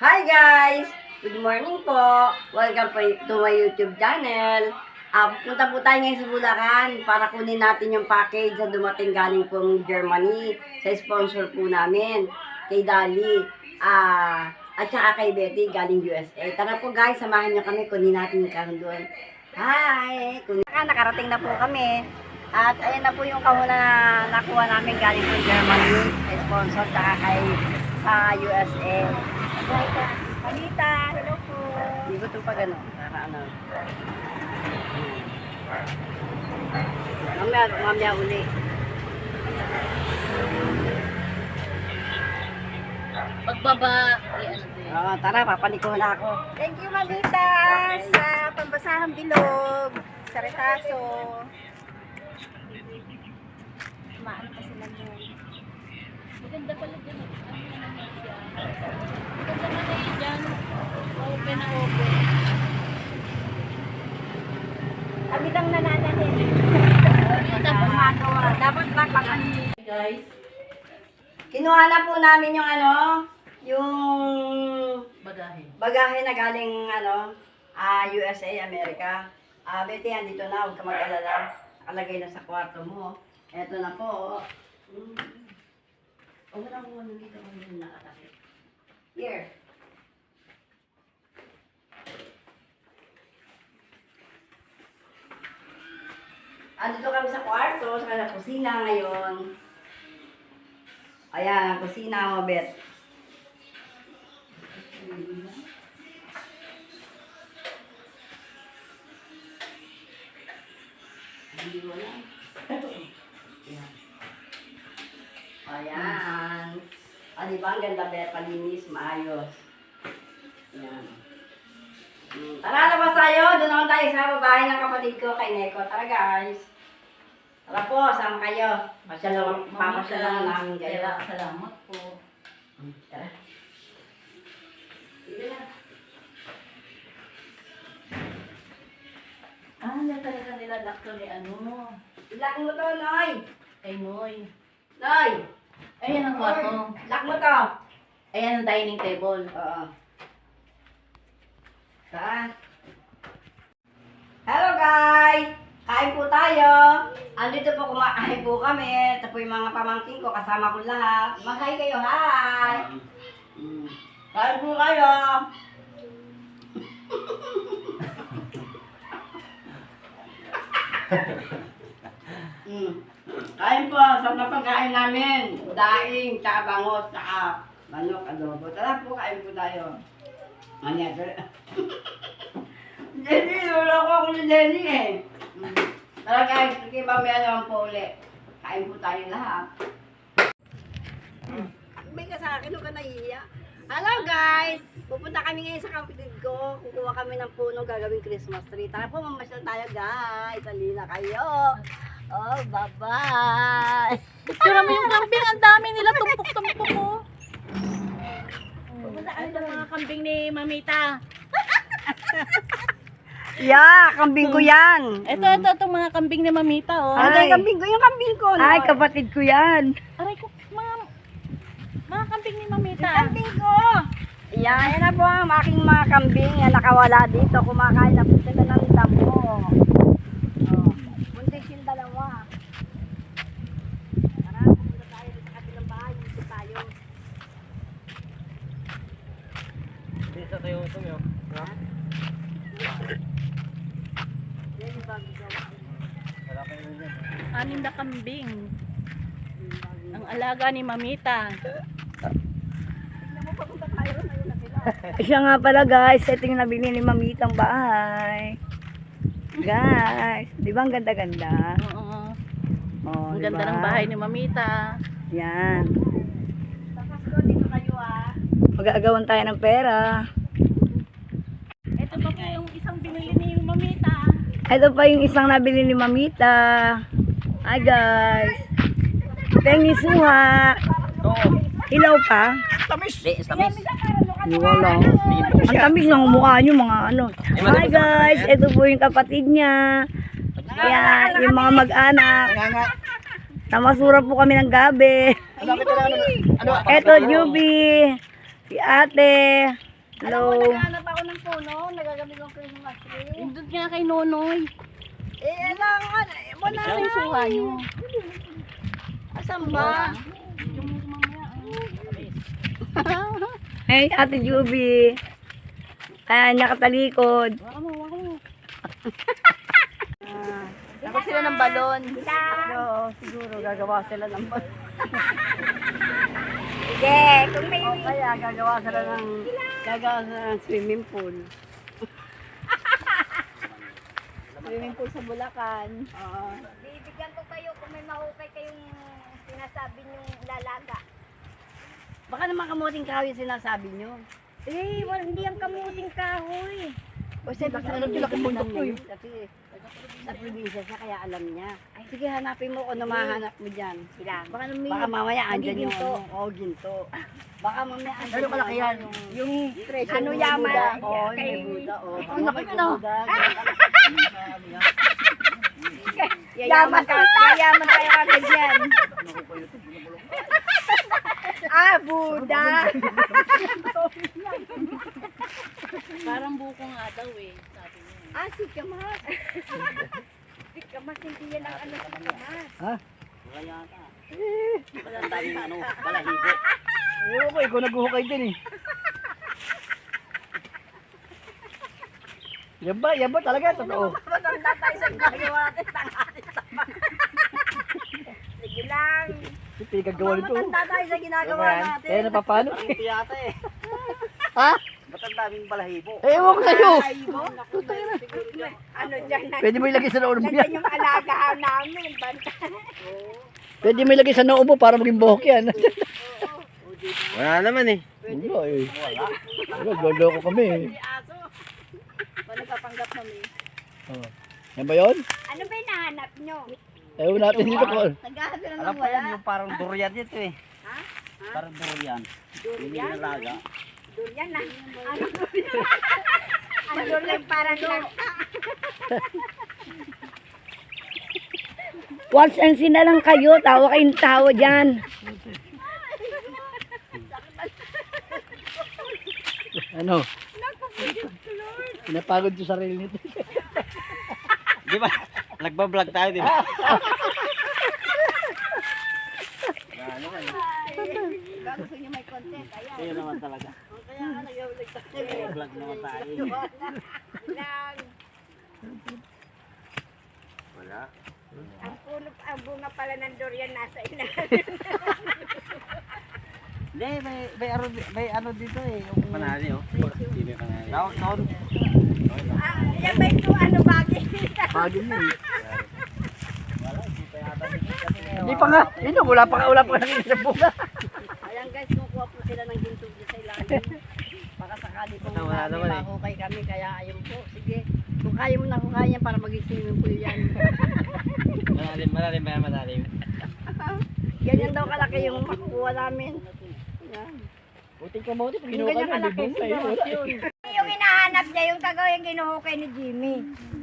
Hi guys! Good morning po! Welcome po to my YouTube channel. Ah, punta po tayo ngayon sa Bulacan para kunin natin yung package na dumating galing pong Germany sa sponsor po namin, kay Dali. Ah, at saka kay Betty galing USA. Tara po guys, samahan niyo kami, kunin natin yung kahon doon. Hi! Kunin. Nakarating na po kami. At ayan na po yung kahon na nakuha namin galing po Germany sa sponsor saka kay sa USA. Anita, hello po. Hindi ko ito pag ano, para ano. Mamaya, mamaya uli. Pagbaba. Oo, tara, papaliko na ako. Thank you, Malita, sa pambasahang bilog, sa retaso. Maano pa sila nun. Maganda pala dyan. Ano. Maganda na na yun dyan. Open na open. Kami lang nananahin. Tapos Magawa. Dapat nakpakan. guys, Kinuha na po namin yung ano, yung bagahe. bagahe na galing ano, ah USA, Amerika. Ah, Betty, andito na, huwag ka mag-alala. Nakalagay na sa kwarto mo. Eto na po. Mm. Huwag mo na kung ano dito kung yung nakatakit. Here. Andito kami sa kwarto, sa kusina ngayon. Ayan, ang kusina mo, Bet. Hindi mo na. Ayan. Ayan. Ah, di ba? Ang ganda, Bet. Palinis, maayos. Ayan. Hmm, Tara, labas tayo. Doon naman tayo sa babae ng kapatid ko kay Neko. Tara, guys. Tara po, sama kayo. Pasyal papasyal lang namin kayo. Kaya salamat po. Hmm, Tara. Sige na. Ah, na talaga nila lakto ni ano. Lock mo to, Noy. Kay Noy. Noy. Ayan ang kwarto. Lock mo to. Ayan ang dining table. Oo. Saan? Hello guys! Kain po tayo. Andito po kumakain po kami. Ito po yung mga pamangkin ko. Kasama ko lahat. Mag-hi kayo. Hi! Mm. Kain po kayo. mm. Kain po. Sa mga pagkain namin. Daing, tsaka bangot, tsaka manok, adobo. Tara po, kain po tayo. Anya, tara. Jenny, wala ko ako ni Jenny eh. Tara guys, sige mamaya naman po ulit. Kain po tayo lahat. May ka sa akin, huwag ka nahihiya. Hello guys! Pupunta kami ngayon sa kapitid ko. Kukuha kami ng puno gagawing Christmas tree. Tara po, mamasyal tayo guys. Halina kayo. Oh, bye-bye. Picture mo yung kambing. Ang dami nila tumpok-tumpok ko. Pumunta kami ng mga kambing ni Mamita. Yeah, kambing ko yan. Ito, ito, itong mga kambing ni Mamita, oh. Ano yung kambing ko? Yung kambing ko. Ay, kapatid ko yan. Aray ko, mga, mga kambing ni Mamita. Kambing ko! Yan, yan na po ang aking mga kambing na nakawala dito. Kumakain na po sila ng damo. Oh, buntis yung dalawa. Tara, pumunta tayo sa kabilang bahay. Dito tayo. Dito tayo ito yun. Yan yung bago daw. Wala kayo dyan. Anim na kambing. Ang alaga ni Mamita. Siya nga pala guys, ito yung nabili ni Mamitang bahay. Guys, di ba ang ganda-ganda? Oo. Oh, Ang di ganda ng bahay ni Mamita. Yan. Tapos ko, dito kayo ah. Mag-aagawan tayo ng pera. Ito pa po yung isang binili ni Mamita. Ito pa yung isang nabili ni Mamita. Hi guys. Pengi suha. Hilaw pa. Tamis. Tamis. Wala. Ang tamis ng mukha nyo mga ano. Hi guys, ito po yung kapatid niya. Kaya yung mga mag-anak. Namasura po kami ng gabi. Lang ano? Ano? Juby. Si ate. Hello. Naghanap ako ng puno, nagagamit ng Christmas nga kay Nonoy. Eh, ano nga, eh, wala Ano yung suha niyo? Asan ba? Hey, ate Juby. Ayan, nakatalikod. Ako sila ng balon. Oo, siguro gagawa sila ng Sige, kung may... O kaya gagawa sila ng gagawa sila ng swimming pool. Swimming pool sa Bulacan. Oo. Bibigyan ko kayo kung may mahukay kayong sinasabi niyong lalaga. Baka naman kamuting kahoy yung sinasabi nyo. Eh, wala, hindi ang kamuting kahoy. Kasi baka alam niya laki bundok ko eh. Kasi sa probinsya siya kaya alam niya. Ay sige hanapin mo kung ano mahanap mo dyan. Sila. Baka nung Baka mamaya andyan yung ginto. ano. Oo, ginto. Baka mamaya andyan Ano kalaki yan? Yung, Yung treasure ano yaman. Oo, kay- may Buddha. Oo. Ang laki na. Buddha, Yaman ka, yayaman tayo kagad yan. ah, Buddha. Parang buko nga daw eh. Sabi niya. ah, si Kamas. si Kamas, hindi yan ang ano si Kamas. Walang daming ano, balahibo. Ko, ikaw naghuhukay din eh. Yan ba? Yan ba talaga? Totoo. Matanda tayo sa ginagawa natin. Sige lang. Ito yung gagawa nito. Matanda tayo sa ginagawa natin. Kaya napapano? Piyata eh. Ha? Ba't ang daming balahibo? Ewan ko sa'yo. Ano dyan? Pwede mo ilagay sa noo mo yan. Nandiyan yung alagaan namin. Banta. Pwede mo ilagay sa noo mo para maging buhok yan. Wala naman eh. Wala eh. Wala, Lolo ko kami eh. Paano kapanggap kami? Oh. Yan ba yun? Ano ba yung nahanap nyo? Ewan natin dito ko. Naghahanap na Alam ko yan, yung parang durian dito eh. Ha? Parang durian. Yung nilalaga. Durian na. Ano durian? Ano durian parang langka. Once and sina lang kayo, tawa kayong tawa dyan. Ano? Pinapagod yung sarili nito. Di ba? Nagbablog tayo, di ba? Bago gusto nyo may content. Ayan. Kaya naman talaga. Kaya nga nag-vlog tayo. Nagbablog naman tayo. Lang. Wala. Ang puno, ang bunga pala ng durian nasa ilalim. Hindi, may, may, ano, may ano dito eh. Panali oh. Hindi may panali. Tawag doon. Ah, yan ba ito ano bagay? Bagay yun eh. Hindi pa nga. Yun yung, wala pa nga, wala pa nga sa bunga. Ayan guys, kukuha po sila ng ginto dito sa ilalim. Baka sakali po Wala naman eh. mahukay kami, kaya ayun po. Sige, kung kaya mo na hukay yan para maging swimming pool yan. Malalim, malalim ba yan, malalim? Ganyan daw kalaki yung makukuha namin. Yan. Buti ka mo, pag ganyan ka, bibong na yun. Eh. yung hinahanap niya, yung kagawin ginuhukay ni Jimmy.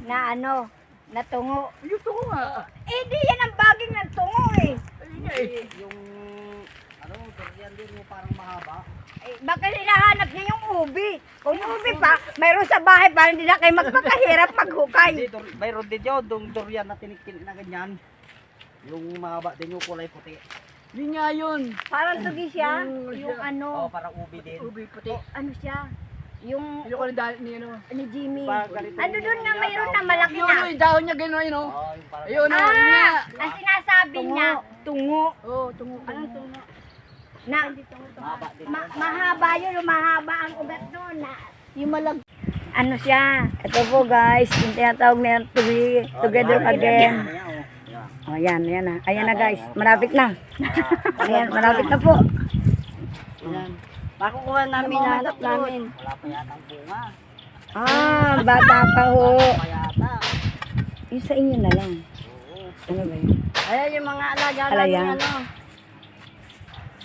Na ano, na tungo. Yung tungo nga. Eh, di yan ang baging ng tungo eh. Yung, ano, durian din yung parang mahaba. Eh, baka hinahanap niya yung ubi. Kung ubi pa, mayroon sa bahay para hindi na kayo magpakahirap maghukay. Hindi, dur- mayroon din yun, yung durian na tinikin na ganyan. Yung mahaba din yung kulay puti. Yun nga yun. Parang tugi siya. Yung Oo, ano, parang ubi din. Ubi puti. ano siya. Yung Yung dahil ni ano. ni Jimmy. Parang ganito Ano doon nga mga mayroon na malaki Yun, na. yung dahon niya gano'n yun oh. Oo, yung parang Ayun oh, yun nga. Ang sinasabi niya, tungo. Oh, tungo. Anong tungo? Na, mahaba din. ma- mahaba yun, yung mahaba ang ugat doon. Na, yung malag... Ano siya? Ito po guys, yung tinatawag na yan, to be together again. oh. O yan, yan na. Ayan na guys, malapit na. Ayan, malapit na po. Makukuha namin, nahanap namin. Wala pa yata ang bunga. Ah, bata pa ho. Pa yata. Yung sa inyo na lang. Ano ba yun? Ayan yung mga alaga namin, ano.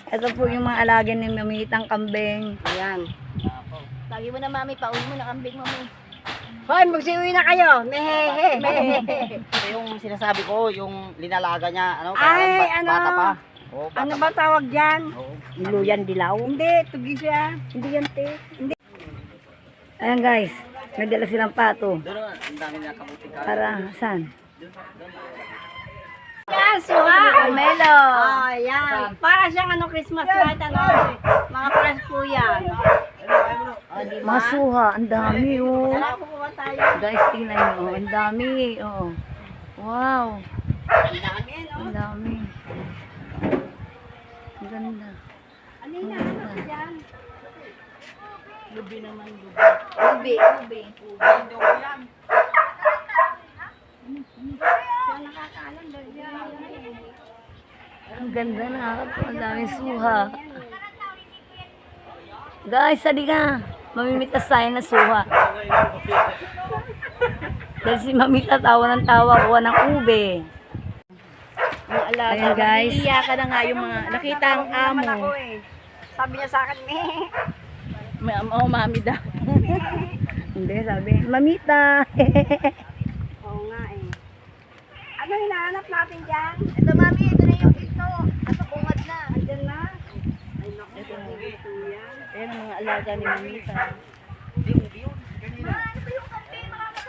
Ito po yung mga alagyan ni Mamitang kambing. Ayan. Lagi mo na mami, pauwi mo na kambing mami. Hoy, magsiuwi na kayo. Mehehe. Ito yung sinasabi ko, yung linalaga niya, ano, Ay, ano? bata pa. Oo, Ano ba tawag dyan? Oo. Luyan dilaw? Hindi, tugi siya. Hindi yan, te. Hindi. Ayan guys, may dala silang pato. Para, saan? Yan, suha! Melo! Oh, yan. Para siyang ano, Christmas light, ano, mga press po yan. Mga suha, ang dami oh. Tara, kukuha tayo. Guys, tingnan nyo, oh, ang dami. Oh. Wow, Ang dami, no? ang dami. Ganda. Ano yung nahanap dyan? Lubi naman, lubi. Ubi. Lubi. Ang ganda, nakakatuwa. Ang daming suha. Guys, sali ka. Mamimitas tayo ng suha. Dahil si Mamita tawa ng tawa, kuha ng ube. Ang alaga. Ayan, guys. Iiyakan na nga yung mga, nakita ang amo. Eh. Sabi niya sa akin, meh. May, oh, mami daw. Hindi, sabi, Mamita. Oo nga eh. Ano hinahanap natin dyan? Ito, mami, ito na yung ito. Nasa bungad na. Andyan na. Ayan ang mga alaga ni Mamita.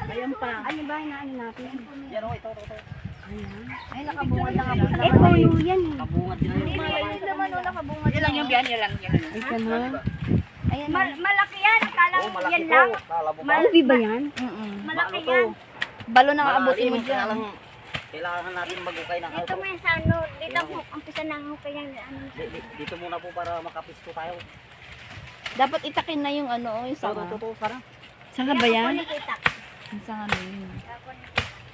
Ayan pa. Ano ba hinahanap natin? Yan o, ito, ito, ito. Ay, nakabungad na nga po sa Eh, puno yan eh. Kabungad din. Hindi, malayo naman o nakabungad. Yan lang yung biyan, yan lang. Yan lang. Ayan. Mal malaki yan. Akala ko malaki yan po. lang. Kala mo ba? Ubi ba yan? Malaki Ano yan. Balo na aabutin mo dyan. Kailangan natin mag-ukay ng Ito auto. may sa ano. Dito po. Umpisa na ang kaya ano. Di- di- Dito muna po para makapisto tayo. Dapat itakin na yung ano, yung Ito, sanga. sana. Ka ba yan? Yung sanga na yun.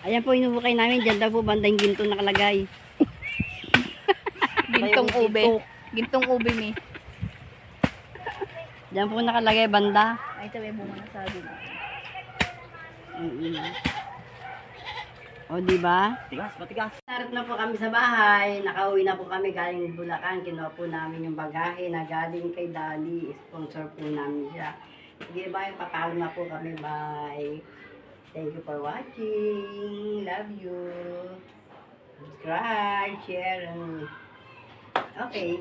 Ayan po, inubukay namin. Diyan daw po bandang ginto nakalagay. Gintong ube. Gintong ube mi. Diyan po nakalagay banda. Ay, may bunga na sabi. Mm-mm. O, di ba? Matigas, matigas. Narap na po kami sa bahay. Nakauwi na po kami galing Bulacan. Kinuha po namin yung bagahe na galing kay Daddy. Sponsor po namin siya. Sige, bye. Papalo na po kami. Bye. Thank you for watching. Love you. Subscribe, share, and... Okay.